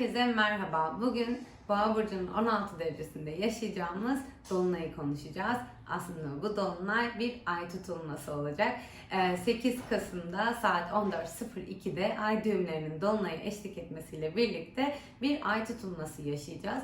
Herkese merhaba. Bugün Boğa burcunun 16 derecesinde yaşayacağımız dolunayı konuşacağız. Aslında bu dolunay bir ay tutulması olacak. Ee, 8 Kasım'da saat 14.02'de ay düğümlerinin dolunaya eşlik etmesiyle birlikte bir ay tutulması yaşayacağız.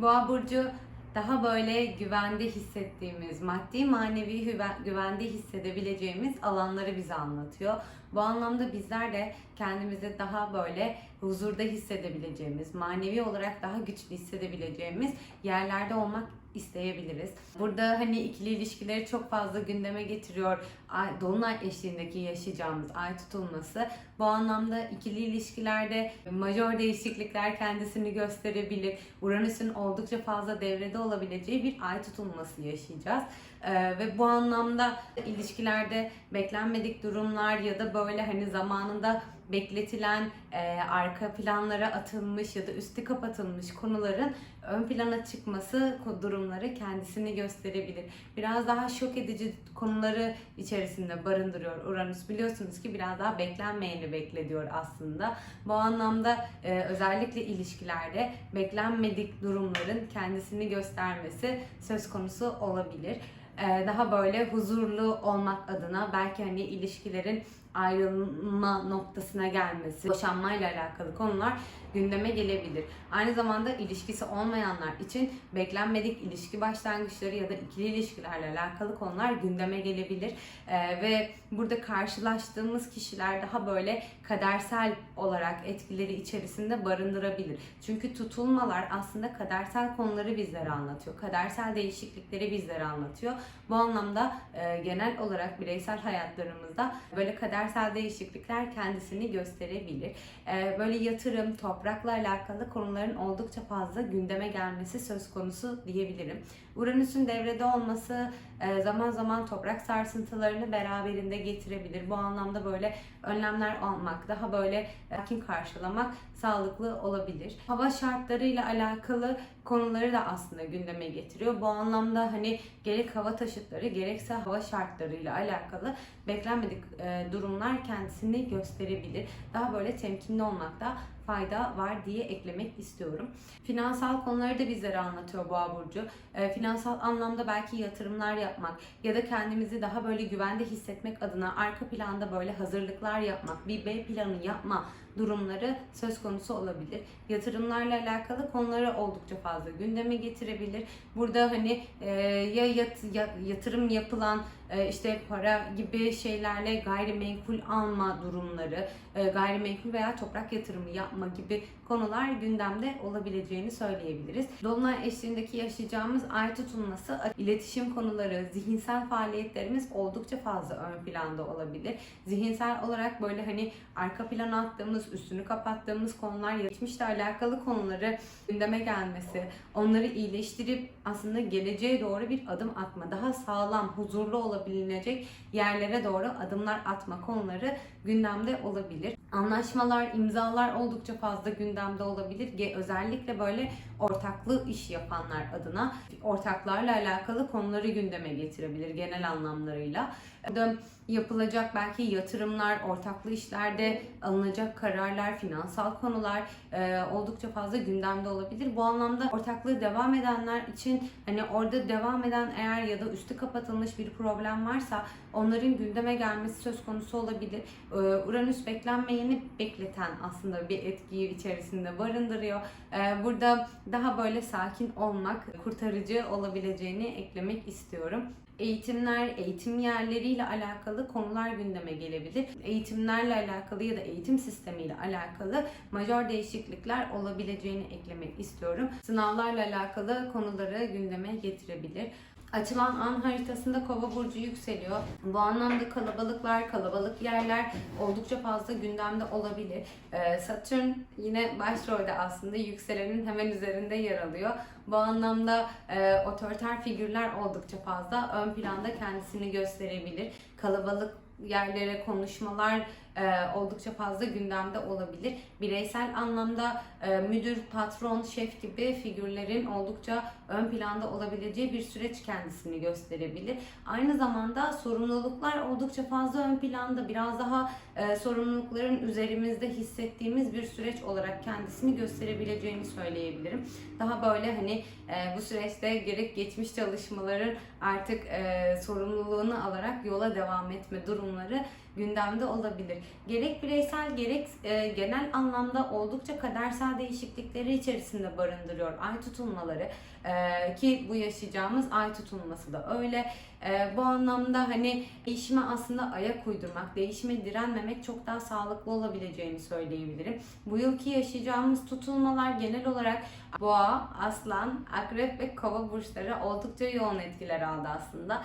Boğa burcu daha böyle güvende hissettiğimiz, maddi manevi güvende hissedebileceğimiz alanları bize anlatıyor. Bu anlamda bizler de kendimizi daha böyle huzurda hissedebileceğimiz, manevi olarak daha güçlü hissedebileceğimiz yerlerde olmak isteyebiliriz. Burada hani ikili ilişkileri çok fazla gündeme getiriyor. Ay, Dolunay eşliğindeki yaşayacağımız ay tutulması. Bu anlamda ikili ilişkilerde majör değişiklikler kendisini gösterebilir. Uranüs'ün oldukça fazla devrede olabileceği bir ay tutulması yaşayacağız. Ee, ve bu anlamda ilişkilerde beklenmedik durumlar ya da böyle hani zamanında bekletilen e, arka planlara atılmış ya da üstü kapatılmış konuların ön plana çıkması durumları kendisini gösterebilir. Biraz daha şok edici konuları içerisinde barındırıyor Uranüs. Biliyorsunuz ki biraz daha beklenmeyeni beklediyor aslında. Bu anlamda e, özellikle ilişkilerde beklenmedik durumların kendisini göstermesi söz konusu olabilir. E, daha böyle huzurlu olmak adına belki hani ilişkilerin ayrılma noktasına gelmesi, boşanmayla alakalı konular gündeme gelebilir. Aynı zamanda ilişkisi olmayanlar için beklenmedik ilişki başlangıçları ya da ikili ilişkilerle alakalı konular gündeme gelebilir. Ee, ve burada karşılaştığımız kişiler daha böyle kadersel olarak etkileri içerisinde barındırabilir. Çünkü tutulmalar aslında kadersel konuları bizlere anlatıyor. Kadersel değişiklikleri bizlere anlatıyor. Bu anlamda e, genel olarak bireysel hayatlarımızda böyle kadersel değişiklikler kendisini gösterebilir. E, böyle yatırım, toprakla alakalı konuların oldukça fazla gündeme gelmesi söz konusu diyebilirim. Uranüs'ün devrede olması e, zaman zaman toprak sarsıntılarını beraberinde getirebilir. Bu anlamda böyle önlemler almak, daha böyle sakin karşılamak sağlıklı olabilir. Hava şartlarıyla alakalı konuları da aslında gündeme getiriyor. Bu anlamda hani gerek hava taşıtları gerekse hava şartlarıyla alakalı beklenmedik e, durumlar kendisini gösterebilir. Daha böyle temkinli olmakta fayda var diye eklemek istiyorum. Finansal konuları da bizlere anlatıyor Boğa burcu. E, finansal anlamda belki yatırımlar yapmak ya da kendimizi daha böyle güvende hissetmek adına arka planda böyle hazırlıklar yapmak, bir B planı yapma durumları söz konusu olabilir. Yatırımlarla alakalı konuları oldukça fazla gündeme getirebilir. Burada hani e, ya, yat, ya yatırım yapılan işte para gibi şeylerle gayrimenkul alma durumları, e, gayrimenkul veya toprak yatırımı yapma gibi konular gündemde olabileceğini söyleyebiliriz. Dolunay eşliğindeki yaşayacağımız ay tutulması, iletişim konuları, zihinsel faaliyetlerimiz oldukça fazla ön planda olabilir. Zihinsel olarak böyle hani arka plana attığımız, üstünü kapattığımız konular, geçmişle alakalı konuları gündeme gelmesi, onları iyileştirip aslında geleceğe doğru bir adım atma, daha sağlam, huzurlu olabilecek yerlere doğru adımlar atma konuları gündemde olabilir. Anlaşmalar, imzalar oldukça fazla gündemde olabilir. Özellikle böyle ortaklı iş yapanlar adına ortaklarla alakalı konuları gündeme getirebilir genel anlamlarıyla. Burada yapılacak belki yatırımlar, ortaklı işlerde alınacak kararlar, finansal konular e, oldukça fazla gündemde olabilir. Bu anlamda ortaklığı devam edenler için hani orada devam eden eğer ya da üstü kapatılmış bir problem varsa onların gündeme gelmesi söz konusu olabilir. Ee, Uranüs beklenmeyeni bekleten aslında bir etkiyi içerisinde barındırıyor. Ee, Burada daha böyle sakin olmak kurtarıcı olabileceğini eklemek istiyorum. Eğitimler, eğitim yerleriyle alakalı konular gündeme gelebilir. Eğitimlerle alakalı ya da eğitim sistemiyle alakalı majör değişiklikler olabileceğini eklemek istiyorum. Sınavlarla alakalı konuları gündeme getirebilir. Açılan an haritasında kova burcu yükseliyor. Bu anlamda kalabalıklar, kalabalık yerler oldukça fazla gündemde olabilir. Ee, Satürn yine başrolde aslında yükselenin hemen üzerinde yer alıyor. Bu anlamda e, otoriter figürler oldukça fazla ön planda kendisini gösterebilir. Kalabalık yerlere konuşmalar e, oldukça fazla gündemde olabilir. Bireysel anlamda e, müdür, patron, şef gibi figürlerin oldukça ön planda olabileceği bir süreç kendisini gösterebilir. Aynı zamanda sorumluluklar oldukça fazla ön planda. Biraz daha e, sorumlulukların üzerimizde hissettiğimiz bir süreç olarak kendisini gösterebileceğini söyleyebilirim. Daha böyle hani e, bu süreçte gerek geçmiş çalışmaların artık e, sorumluluğunu alarak yola devam etme durumları gündemde olabilir. Gerek bireysel gerek e, genel anlamda oldukça kadersel değişiklikleri içerisinde barındırıyor ay tutulmaları E, ki bu yaşayacağımız ay tutulması da öyle. E, bu anlamda hani değişime aslında ayak uydurmak, değişime direnmemek çok daha sağlıklı olabileceğini söyleyebilirim. Bu yılki yaşayacağımız tutulmalar genel olarak boğa, aslan, akrep ve kova burçları oldukça yoğun etkiler aldı aslında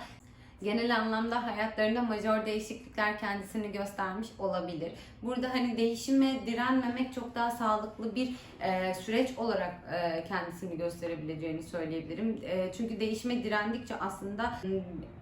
genel anlamda hayatlarında majör değişiklikler kendisini göstermiş olabilir. Burada hani değişime direnmemek çok daha sağlıklı bir e, süreç olarak e, kendisini gösterebileceğini söyleyebilirim. E, çünkü değişime direndikçe aslında m,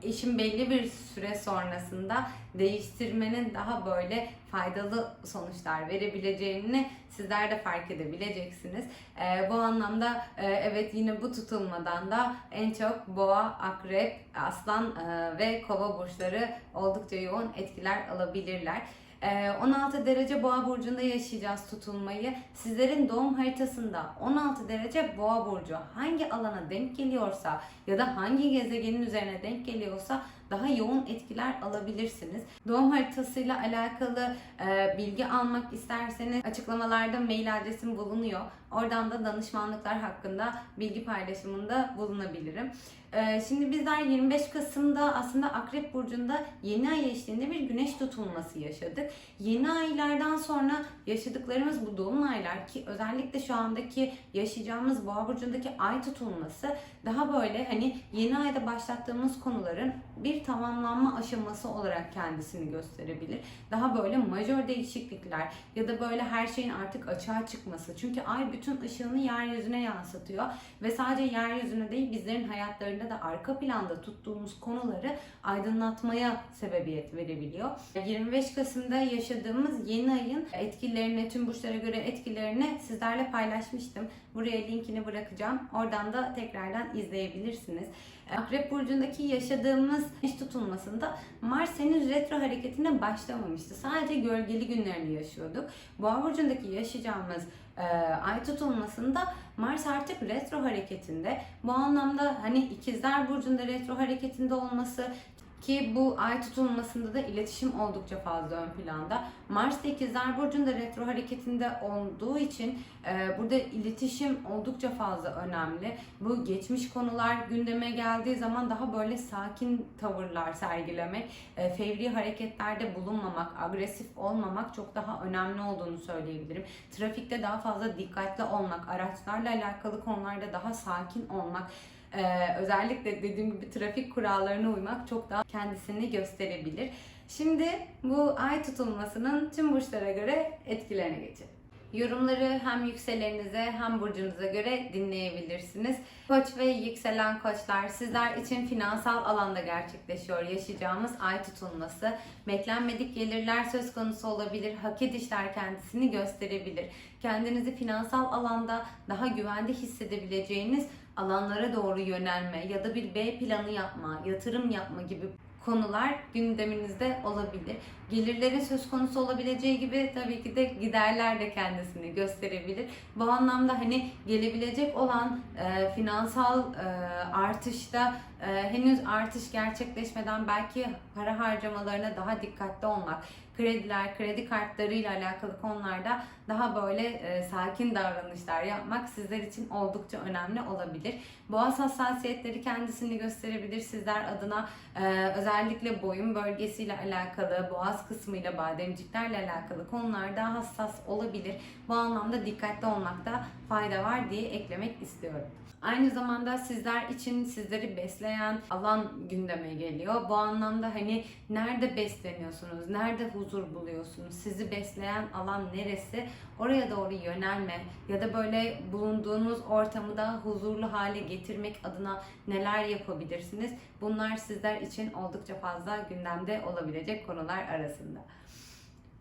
işin belli bir süre sonrasında değiştirmenin daha böyle faydalı sonuçlar verebileceğini sizler de fark edebileceksiniz. E, bu anlamda e, evet yine bu tutulmadan da en çok boğa, akrep, aslan e, ve kova burçları oldukça yoğun etkiler alabilirler. Ee, 16 derece boğa burcunda yaşayacağız tutulmayı. Sizlerin doğum haritasında 16 derece boğa burcu hangi alana denk geliyorsa ya da hangi gezegenin üzerine denk geliyorsa daha yoğun etkiler alabilirsiniz. Doğum haritasıyla alakalı e, bilgi almak isterseniz açıklamalarda mail adresim bulunuyor. Oradan da danışmanlıklar hakkında bilgi paylaşımında bulunabilirim. E, şimdi bizler 25 Kasım'da aslında Akrep Burcu'nda yeni ay eşliğinde bir güneş tutulması yaşadık. Yeni aylardan sonra yaşadıklarımız bu dolunaylar ki özellikle şu andaki yaşayacağımız Boğa Burcu'ndaki ay tutulması daha böyle hani yeni ayda başlattığımız konuların bir tamamlanma aşaması olarak kendisini gösterebilir. Daha böyle majör değişiklikler ya da böyle her şeyin artık açığa çıkması. Çünkü ay bütün ışığını yeryüzüne yansıtıyor ve sadece yeryüzüne değil bizlerin hayatlarında da arka planda tuttuğumuz konuları aydınlatmaya sebebiyet verebiliyor. 25 Kasım'da yaşadığımız yeni ayın etkilerini, tüm burçlara göre etkilerini sizlerle paylaşmıştım. Buraya linkini bırakacağım. Oradan da tekrardan izleyebilirsiniz. Akrep Burcu'ndaki yaşadığımız iş tutulmasında Mars henüz retro hareketine başlamamıştı. Sadece gölgeli günlerini yaşıyorduk. Boğa Burcu'ndaki yaşayacağımız e, ay tutulmasında Mars artık retro hareketinde. Bu anlamda hani ikizler burcunda retro hareketinde olması ki bu ay tutulmasında da iletişim oldukça fazla ön planda. Mars da ikizler burcunda retro hareketinde olduğu için e, burada iletişim oldukça fazla önemli. Bu geçmiş konular gündeme geldiği zaman daha böyle sakin tavırlar sergilemek, e, fevri hareketlerde bulunmamak, agresif olmamak çok daha önemli olduğunu söyleyebilirim. Trafikte daha fazla dikkatli olmak, araçlarla alakalı konularda daha sakin olmak, ee, özellikle dediğim gibi trafik kurallarına uymak çok daha kendisini gösterebilir. Şimdi bu ay tutulmasının tüm burçlara göre etkilerine geçelim. Yorumları hem yükseleninize hem burcunuza göre dinleyebilirsiniz. Koç ve yükselen koçlar sizler için finansal alanda gerçekleşiyor yaşayacağımız ay tutulması. Beklenmedik gelirler söz konusu olabilir. Hak edişler kendisini gösterebilir. Kendinizi finansal alanda daha güvende hissedebileceğiniz alanlara doğru yönelme ya da bir B planı yapma, yatırım yapma gibi konular gündeminizde olabilir. Gelirlerin söz konusu olabileceği gibi tabii ki de giderler de kendisini gösterebilir. Bu anlamda hani gelebilecek olan e, finansal e, artışta e, henüz artış gerçekleşmeden belki para harcamalarına daha dikkatli olmak, krediler, kredi kartlarıyla alakalı konularda daha böyle e, sakin davranışlar yapmak sizler için oldukça önemli olabilir. Boğaz hassasiyetleri kendisini gösterebilir sizler adına e, özellikle boyun bölgesiyle alakalı, boğaz kısmıyla bademciklerle alakalı konularda hassas olabilir. Bu anlamda dikkatli olmakta fayda var diye eklemek istiyorum. Aynı zamanda sizler için sizleri besleyen alan gündeme geliyor. Bu anlamda hani nerede besleniyorsunuz, nerede huzur buluyorsunuz, sizi besleyen alan neresi? Oraya doğru yönelme ya da böyle bulunduğunuz ortamı da huzurlu hale getirmek adına neler yapabilirsiniz? Bunlar sizler için oldukça fazla gündemde olabilecek konular arasında.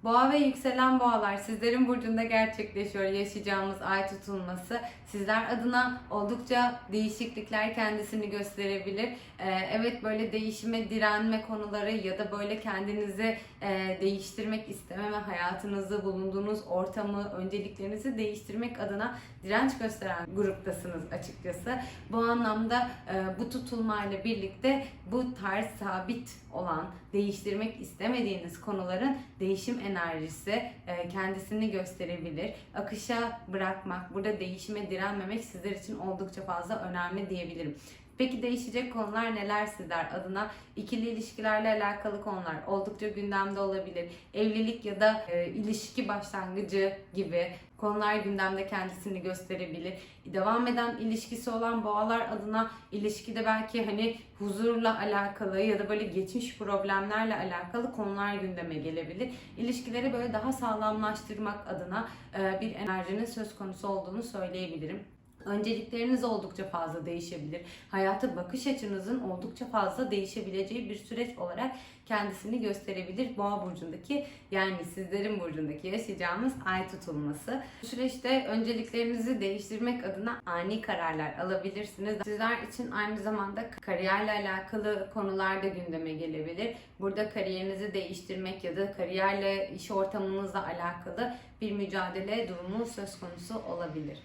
Boğa ve yükselen boğalar sizlerin burcunda gerçekleşiyor yaşayacağımız ay tutulması. Sizler adına oldukça değişiklikler kendisini gösterebilir. Ee, evet böyle değişime direnme konuları ya da böyle kendinizi e, değiştirmek isteme ve hayatınızı bulunduğunuz ortamı, önceliklerinizi değiştirmek adına direnç gösteren gruptasınız açıkçası. Bu anlamda e, bu tutulmayla birlikte bu tarz sabit olan, değiştirmek istemediğiniz konuların değişim enerjisi e, kendisini gösterebilir. Akışa bırakmak, burada değişime direnmemek sizler için oldukça fazla önemli diyebilirim. Peki değişecek konular neler sizler adına? İkili ilişkilerle alakalı konular oldukça gündemde olabilir. Evlilik ya da e, ilişki başlangıcı gibi konular gündemde kendisini gösterebilir. Devam eden ilişkisi olan boğalar adına ilişkide belki hani huzurla alakalı ya da böyle geçmiş problemlerle alakalı konular gündeme gelebilir. İlişkileri böyle daha sağlamlaştırmak adına e, bir enerjinin söz konusu olduğunu söyleyebilirim. Öncelikleriniz oldukça fazla değişebilir. Hayata bakış açınızın oldukça fazla değişebileceği bir süreç olarak kendisini gösterebilir. Boğa burcundaki yani sizlerin burcundaki yaşayacağımız ay tutulması. Bu süreçte önceliklerinizi değiştirmek adına ani kararlar alabilirsiniz. Sizler için aynı zamanda kariyerle alakalı konular da gündeme gelebilir. Burada kariyerinizi değiştirmek ya da kariyerle iş ortamınızla alakalı bir mücadele durumu söz konusu olabilir.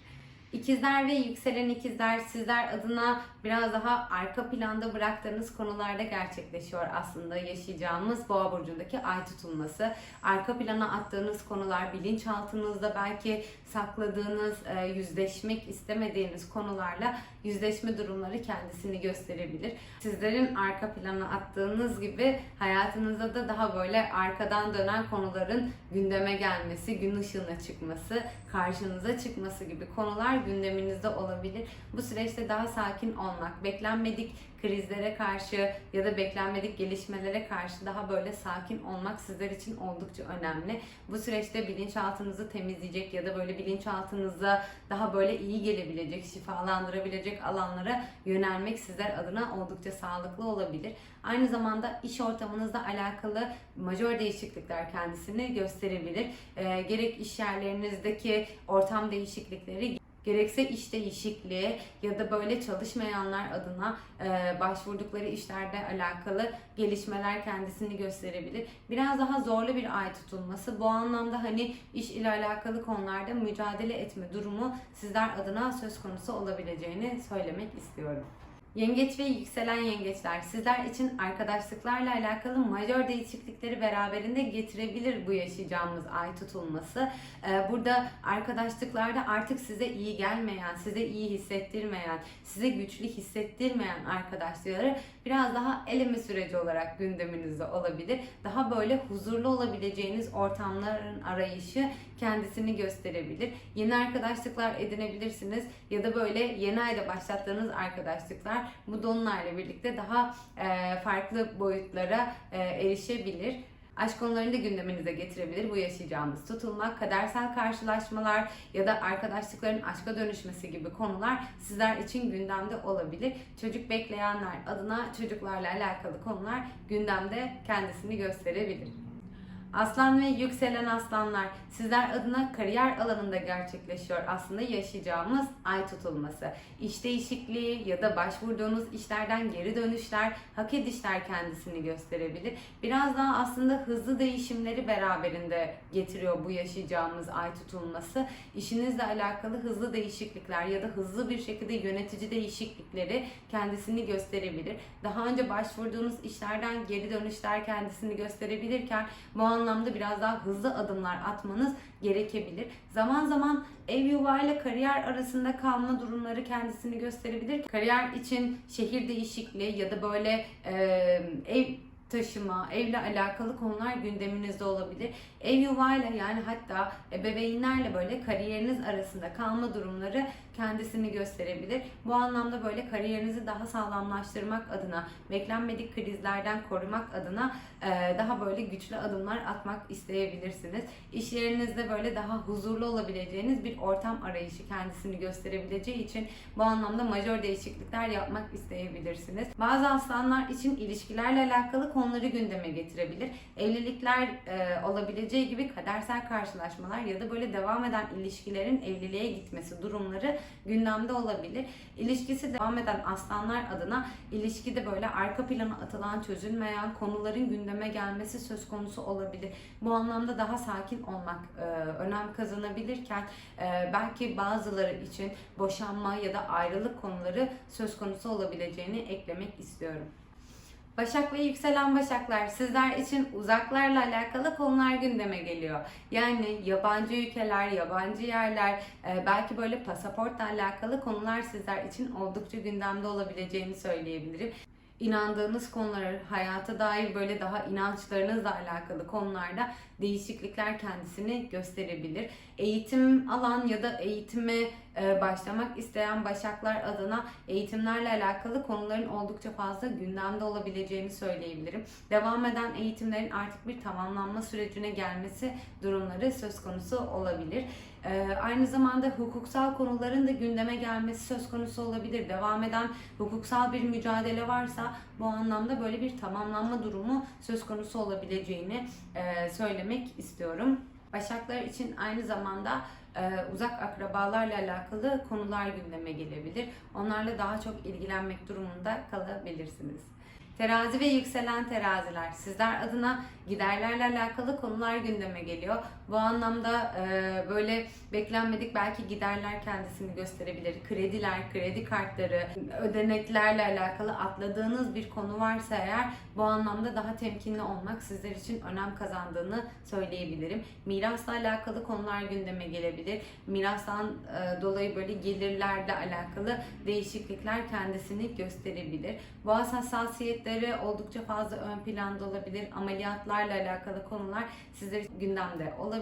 İkizler ve yükselen ikizler sizler adına biraz daha arka planda bıraktığınız konularda gerçekleşiyor aslında yaşayacağımız boğa burcundaki ay tutulması. Arka plana attığınız konular bilinçaltınızda belki sakladığınız, e, yüzleşmek istemediğiniz konularla yüzleşme durumları kendisini gösterebilir. Sizlerin arka plana attığınız gibi hayatınızda da daha böyle arkadan dönen konuların gündeme gelmesi, gün ışığına çıkması, karşınıza çıkması gibi konular gündeminizde olabilir. Bu süreçte daha sakin olmak, beklenmedik krizlere karşı ya da beklenmedik gelişmelere karşı daha böyle sakin olmak sizler için oldukça önemli. Bu süreçte bilinçaltınızı temizleyecek ya da böyle bilinçaltınıza daha böyle iyi gelebilecek, şifalandırabilecek alanlara yönelmek sizler adına oldukça sağlıklı olabilir. Aynı zamanda iş ortamınızla alakalı majör değişiklikler kendisini gösterebilir. Ee, gerek iş yerlerinizdeki ortam değişiklikleri gerekse iş değişikliği ya da böyle çalışmayanlar adına e, başvurdukları işlerde alakalı gelişmeler kendisini gösterebilir. Biraz daha zorlu bir ay tutulması. Bu anlamda hani iş ile alakalı konularda mücadele etme durumu sizler adına söz konusu olabileceğini söylemek istiyorum. Yengeç ve yükselen yengeçler sizler için arkadaşlıklarla alakalı majör değişiklikleri beraberinde getirebilir bu yaşayacağımız ay tutulması. Ee, Burada arkadaşlıklarda artık size iyi gelmeyen, size iyi hissettirmeyen, size güçlü hissettirmeyen arkadaşları biraz daha eleme süreci olarak gündeminizde olabilir. Daha böyle huzurlu olabileceğiniz ortamların arayışı kendisini gösterebilir. Yeni arkadaşlıklar edinebilirsiniz ya da böyle yeni ayda başlattığınız arkadaşlıklar bu dolunayla birlikte daha farklı boyutlara erişebilir. Aşk konularını da gündeminize getirebilir. Bu yaşayacağımız tutulma, kadersel karşılaşmalar ya da arkadaşlıkların aşka dönüşmesi gibi konular sizler için gündemde olabilir. Çocuk bekleyenler adına çocuklarla alakalı konular gündemde kendisini gösterebilir. Aslan ve yükselen aslanlar sizler adına kariyer alanında gerçekleşiyor aslında yaşayacağımız ay tutulması. İş değişikliği ya da başvurduğunuz işlerden geri dönüşler, hak edişler kendisini gösterebilir. Biraz daha aslında hızlı değişimleri beraberinde getiriyor bu yaşayacağımız ay tutulması. İşinizle alakalı hızlı değişiklikler ya da hızlı bir şekilde yönetici değişiklikleri kendisini gösterebilir. Daha önce başvurduğunuz işlerden geri dönüşler kendisini gösterebilirken bu anlamda biraz daha hızlı adımlar atmanız gerekebilir. Zaman zaman ev yuva ile kariyer arasında kalma durumları kendisini gösterebilir. Kariyer için şehir değişikliği ya da böyle e, ev taşıma, evle alakalı konular gündeminizde olabilir. Ev yuvayla yani hatta ebeveynlerle böyle kariyeriniz arasında kalma durumları kendisini gösterebilir. Bu anlamda böyle kariyerinizi daha sağlamlaştırmak adına, beklenmedik krizlerden korumak adına e, daha böyle güçlü adımlar atmak isteyebilirsiniz. İş yerinizde böyle daha huzurlu olabileceğiniz bir ortam arayışı kendisini gösterebileceği için bu anlamda majör değişiklikler yapmak isteyebilirsiniz. Bazı aslanlar için ilişkilerle alakalı konuları gündeme getirebilir. Evlilikler e, olabileceği gibi kadersel karşılaşmalar ya da böyle devam eden ilişkilerin evliliğe gitmesi durumları gündemde olabilir. İlişkisi devam eden aslanlar adına ilişkide böyle arka plana atılan çözülmeyen konuların gündeme gelmesi söz konusu olabilir. Bu anlamda daha sakin olmak e, önem kazanabilirken e, belki bazıları için boşanma ya da ayrılık konuları söz konusu olabileceğini eklemek istiyorum. Başak ve yükselen Başaklar sizler için uzaklarla alakalı konular gündeme geliyor. Yani yabancı ülkeler, yabancı yerler, e, belki böyle pasaportla alakalı konular sizler için oldukça gündemde olabileceğini söyleyebilirim inandığınız konular, hayata dair böyle daha inançlarınızla alakalı konularda değişiklikler kendisini gösterebilir. Eğitim alan ya da eğitime başlamak isteyen başaklar adına eğitimlerle alakalı konuların oldukça fazla gündemde olabileceğini söyleyebilirim. Devam eden eğitimlerin artık bir tamamlanma sürecine gelmesi durumları söz konusu olabilir. Ee, aynı zamanda hukuksal konuların da gündeme gelmesi söz konusu olabilir. Devam eden hukuksal bir mücadele varsa bu anlamda böyle bir tamamlanma durumu söz konusu olabileceğini e, söylemek istiyorum. Başaklar için aynı zamanda e, uzak akrabalarla alakalı konular gündeme gelebilir. Onlarla daha çok ilgilenmek durumunda kalabilirsiniz. Terazi ve yükselen teraziler sizler adına giderlerle alakalı konular gündeme geliyor. Bu anlamda e, böyle beklenmedik belki giderler kendisini gösterebilir. Krediler, kredi kartları, ödeneklerle alakalı atladığınız bir konu varsa eğer bu anlamda daha temkinli olmak sizler için önem kazandığını söyleyebilirim. Mirasla alakalı konular gündeme gelebilir. Mirastan e, dolayı böyle gelirlerle alakalı değişiklikler kendisini gösterebilir. Boğaz hassasiyetleri oldukça fazla ön planda olabilir. Ameliyatlarla alakalı konular sizler gündemde olabilir.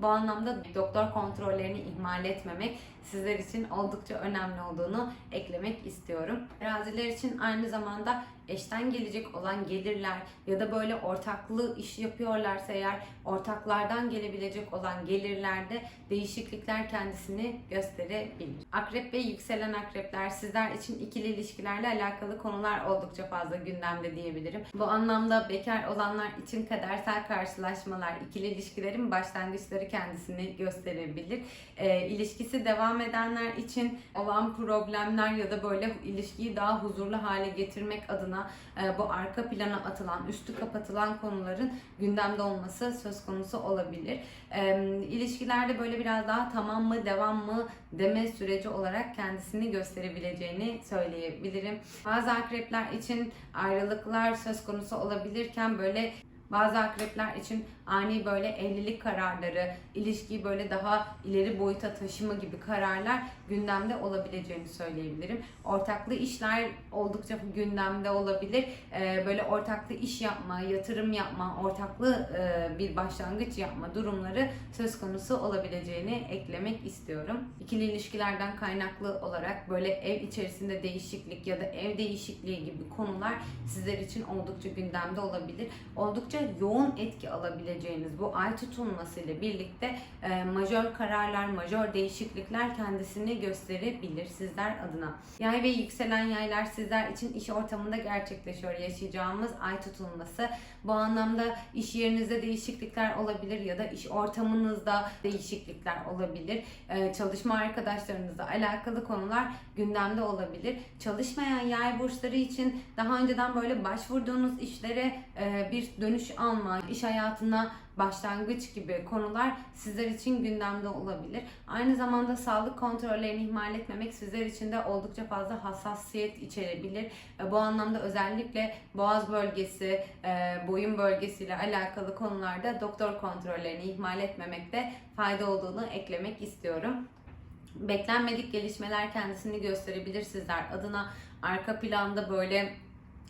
Bu anlamda doktor kontrollerini ihmal etmemek sizler için oldukça önemli olduğunu eklemek istiyorum. Teraziler için aynı zamanda eşten gelecek olan gelirler ya da böyle ortaklı iş yapıyorlarsa eğer ortaklardan gelebilecek olan gelirlerde değişiklikler kendisini gösterebilir. Akrep ve yükselen akrepler sizler için ikili ilişkilerle alakalı konular oldukça fazla gündemde diyebilirim. Bu anlamda bekar olanlar için kadersel karşılaşmalar, ikili ilişkilerin başlangıçları kendisini gösterebilir. E, ilişkisi devam edenler için olan problemler ya da böyle ilişkiyi daha huzurlu hale getirmek adına e, bu arka plana atılan, üstü kapatılan konuların gündemde olması söz konusu olabilir. E, ilişkilerde böyle biraz daha tamam mı, devam mı deme süreci olarak kendisini gösterebileceğini söyleyebilirim. Bazı akrepler için ayrılıklar söz konusu olabilirken böyle bazı akrepler için ani böyle evlilik kararları, ilişkiyi böyle daha ileri boyuta taşıma gibi kararlar gündemde olabileceğini söyleyebilirim. Ortaklı işler oldukça gündemde olabilir. Ee, böyle ortaklı iş yapma, yatırım yapma, ortaklı e, bir başlangıç yapma durumları söz konusu olabileceğini eklemek istiyorum. İkili ilişkilerden kaynaklı olarak böyle ev içerisinde değişiklik ya da ev değişikliği gibi konular sizler için oldukça gündemde olabilir. Oldukça yoğun etki alabileceğiniz bu ay tutulması ile birlikte e, majör kararlar, majör değişiklikler kendisini gösterebilir sizler adına. Yay ve yükselen yaylar sizler için iş ortamında gerçekleşiyor yaşayacağımız ay tutulması. Bu anlamda iş yerinizde değişiklikler olabilir ya da iş ortamınızda değişiklikler olabilir. Ee, çalışma arkadaşlarınızla alakalı konular gündemde olabilir. Çalışmayan yay burçları için daha önceden böyle başvurduğunuz işlere e, bir dönüş alma, iş hayatına başlangıç gibi konular sizler için gündemde olabilir. Aynı zamanda sağlık kontrollerini ihmal etmemek sizler için de oldukça fazla hassasiyet içerebilir. E, bu anlamda özellikle boğaz bölgesi, e, boyun bölgesiyle alakalı konularda doktor kontrollerini ihmal etmemekte fayda olduğunu eklemek istiyorum. Beklenmedik gelişmeler kendisini gösterebilir sizler adına. Arka planda böyle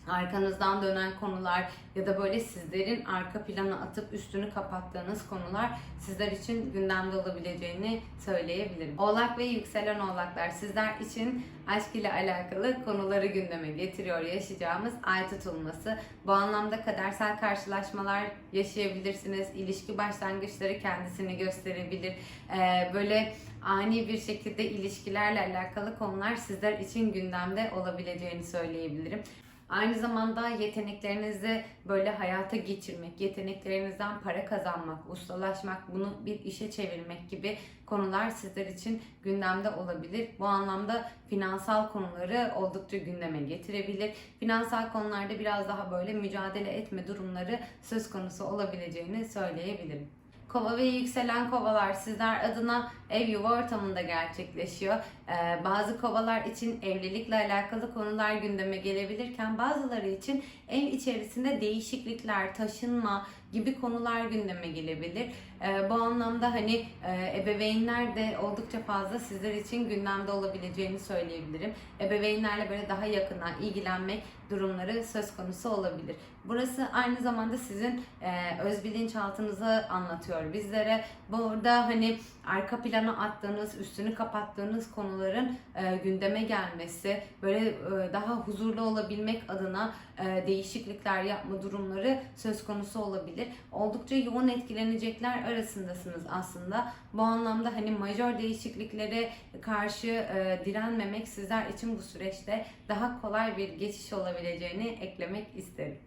arkanızdan dönen konular ya da böyle sizlerin arka plana atıp üstünü kapattığınız konular sizler için gündemde olabileceğini söyleyebilirim. Oğlak ve yükselen oğlaklar sizler için aşk ile alakalı konuları gündeme getiriyor yaşayacağımız ay tutulması. Bu anlamda kadersel karşılaşmalar yaşayabilirsiniz. İlişki başlangıçları kendisini gösterebilir. Ee, böyle ani bir şekilde ilişkilerle alakalı konular sizler için gündemde olabileceğini söyleyebilirim. Aynı zamanda yeteneklerinizi böyle hayata geçirmek, yeteneklerinizden para kazanmak, ustalaşmak, bunu bir işe çevirmek gibi konular sizler için gündemde olabilir. Bu anlamda finansal konuları oldukça gündeme getirebilir. Finansal konularda biraz daha böyle mücadele etme durumları söz konusu olabileceğini söyleyebilirim. Kova ve yükselen kovalar sizler adına ev yuva ortamında gerçekleşiyor. Ee, bazı kovalar için evlilikle alakalı konular gündeme gelebilirken bazıları için ev içerisinde değişiklikler, taşınma gibi konular gündeme gelebilir. Ee, bu anlamda hani e, ebeveynler de oldukça fazla sizler için gündemde olabileceğini söyleyebilirim. Ebeveynlerle böyle daha yakından ilgilenmek durumları söz konusu olabilir. Burası aynı zamanda sizin e, öz bilinçaltınızı anlatıyor bizlere. Burada hani arka plana attığınız, üstünü kapattığınız konuların e, gündeme gelmesi, böyle e, daha huzurlu olabilmek adına e, değişiklikler yapma durumları söz konusu olabilir. Oldukça yoğun etkilenecekler arasındasınız aslında. Bu anlamda hani majör değişikliklere karşı e, direnmemek sizler için bu süreçte daha kolay bir geçiş olabileceğini eklemek isterim.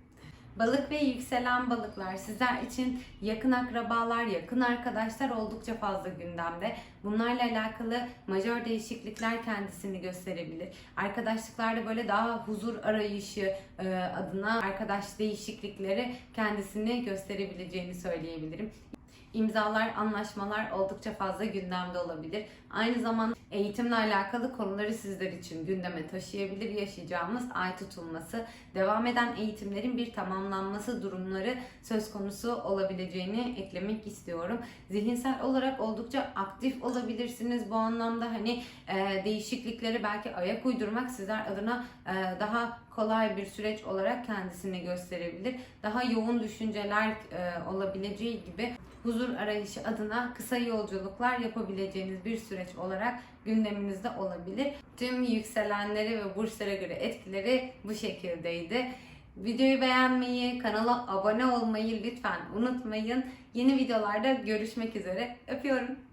Balık ve yükselen balıklar sizler için yakın akrabalar, yakın arkadaşlar oldukça fazla gündemde. Bunlarla alakalı majör değişiklikler kendisini gösterebilir. Arkadaşlıklarda böyle daha huzur arayışı e, adına arkadaş değişiklikleri kendisini gösterebileceğini söyleyebilirim. İmzalar, anlaşmalar oldukça fazla gündemde olabilir. Aynı zamanda eğitimle alakalı konuları sizler için gündeme taşıyabilir yaşayacağımız ay tutulması. Devam eden eğitimlerin bir tamamlanması durumları söz konusu olabileceğini eklemek istiyorum. Zihinsel olarak oldukça aktif olabilirsiniz. Bu anlamda hani e, değişiklikleri belki ayak uydurmak sizler adına e, daha kolay bir süreç olarak kendisini gösterebilir. Daha yoğun düşünceler e, olabileceği gibi huzur arayışı adına kısa yolculuklar yapabileceğiniz bir süreç olarak gündeminizde olabilir. Tüm yükselenleri ve burçlara göre etkileri bu şekildeydi. Videoyu beğenmeyi, kanala abone olmayı lütfen unutmayın. Yeni videolarda görüşmek üzere. Öpüyorum.